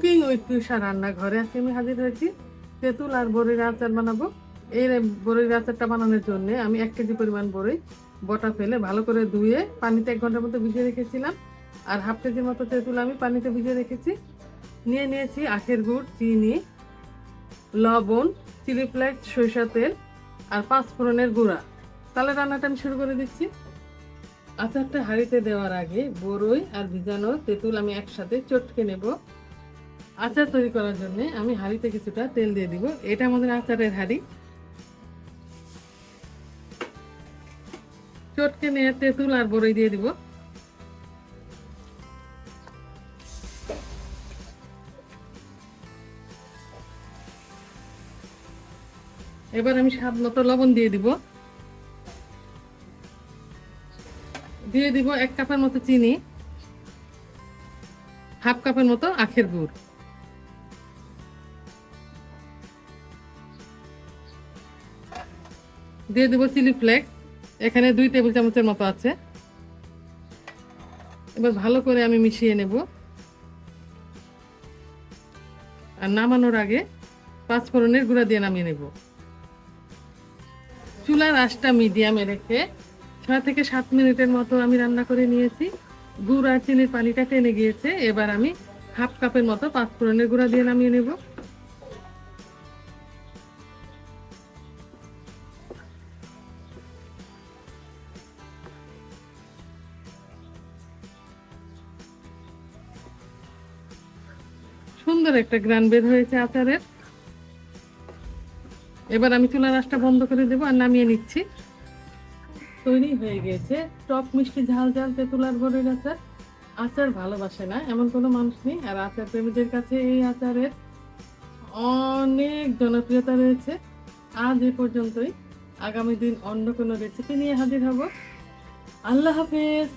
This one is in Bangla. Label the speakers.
Speaker 1: কুকিং উইথ তুষা রান্নাঘরে আজকে আমি হাজির হয়েছি। তেঁতুল আর বড়ির আচার বানাবো। এই বড়ির আচারটা বানানোর জন্য আমি এক কেজি পরিমাণ বড়ি, বটা ফেলে ভালো করে ধুয়ে পানিতে এক ঘণ্টার মতো ভিজিয়ে রেখেছিলাম। আর হাফ কেজির মতো তেঁতুল আমি পানিতে ভিজিয়ে রেখেছি। নিয়ে নিয়েছি আখের গুড়, চিনি, লবণ, চিলি ফ্লেক্স সরিষা তেল আর পাঁচ ফোড়নের গুঁড়া। তাহলে রান্নাটা আমি শুরু করে দিচ্ছি। আচারটা হাঁড়িতে দেওয়ার আগে বড়ই আর ভিজানো তেঁতুল আমি একসাথে চটকে নেব। আচার তৈরি করার জন্য আমি হাঁড়িতে কিছুটা তেল দিয়ে দিব। এটা আমাদের আচারের হাঁড়ি। চটকে নিয়ে তেঁতুল আর বড়ই দিয়ে দিব। এবার আমি স্বাদ মতো লবণ দিয়ে দিব। দিয়ে দিব এক কাপের মতো চিনি, হাফ কাপের মতো আখের গুড়। দিয়ে দেবো চিলি ফ্লেক্স। এখানে দুই টেবিল চামচের মতো আছে। এবার ভালো করে আমি মিশিয়ে নেব। আর নামানোর আগে পাঁচ ফোড়নের গুঁড়া দিয়ে নামিয়ে নেব। চুলার আঁচটা মিডিয়ামে রেখে ছয় থেকে সাত মিনিটের মতো আমি রান্না করে নিয়েছি। গুড় আর চিনির পানিটা টেনে গিয়েছে। এবার আমি হাফ কাপের মতো পাঁচ ফোড়নের গুঁড়া দিয়ে নামিয়ে নেব। সুন্দর একটা গ্রান বের হয়েছে আচারের। এবার আমি চুলার আঁচটা বন্ধ করে দেবো আর নামিয়ে নিচ্ছি। তৈরি হয়ে গেছে টক মিষ্টি ঝাল ঝাল তেঁতুলার বড়ির আচার। আচার ভালোবাসে না, এমন কোনো মানুষ নেই। আর আচার প্রেমীদের কাছে এই আচারের অনেক জনপ্রিয়তা রয়েছে। আজ এ পর্যন্তই। আগামী দিন অন্য কোনো রেসিপি নিয়ে হাজির হব। আল্লাহ হাফেজ।